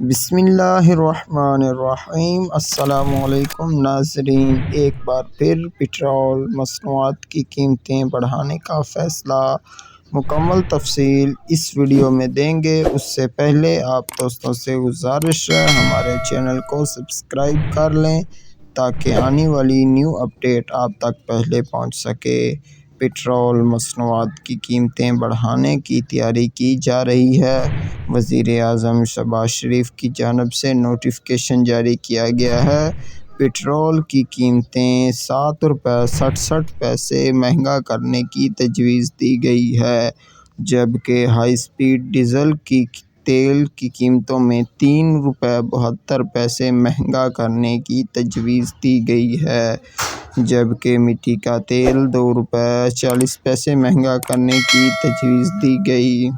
بسم اللہ الرحمن الرحیم۔ السلام علیکم ناظرین۔ ایک بار پھر پٹرول مصنوعات کی قیمتیں بڑھانے کا فیصلہ۔ مکمل تفصیل اس ویڈیو میں دیں گے۔ اس سے پہلے آپ دوستوں سے گزارش ہے ہمارے چینل کو سبسکرائب کر لیں تاکہ آنے والی نیو اپڈیٹ آپ تک پہلے پہنچ سکے۔ پٹرول مصنوعات کی قیمتیں بڑھانے کی تیاری کی جا رہی ہے۔ وزیر اعظم شہباز شریف کی جانب سے نوٹیفکیشن جاری کیا گیا ہے۔ پٹرول کی قیمتیں سات روپے سڑسٹھ پیسے مہنگا کرنے کی تجویز دی گئی ہے، جبکہ ہائی اسپیڈ ڈیزل کی تیل کی قیمتوں میں تین روپے بہتر پیسے مہنگا کرنے کی تجویز دی گئی ہے۔ جبکہ مٹی کا تیل دو روپے چالیس پیسے مہنگا کرنے کی تجویز دی گئی۔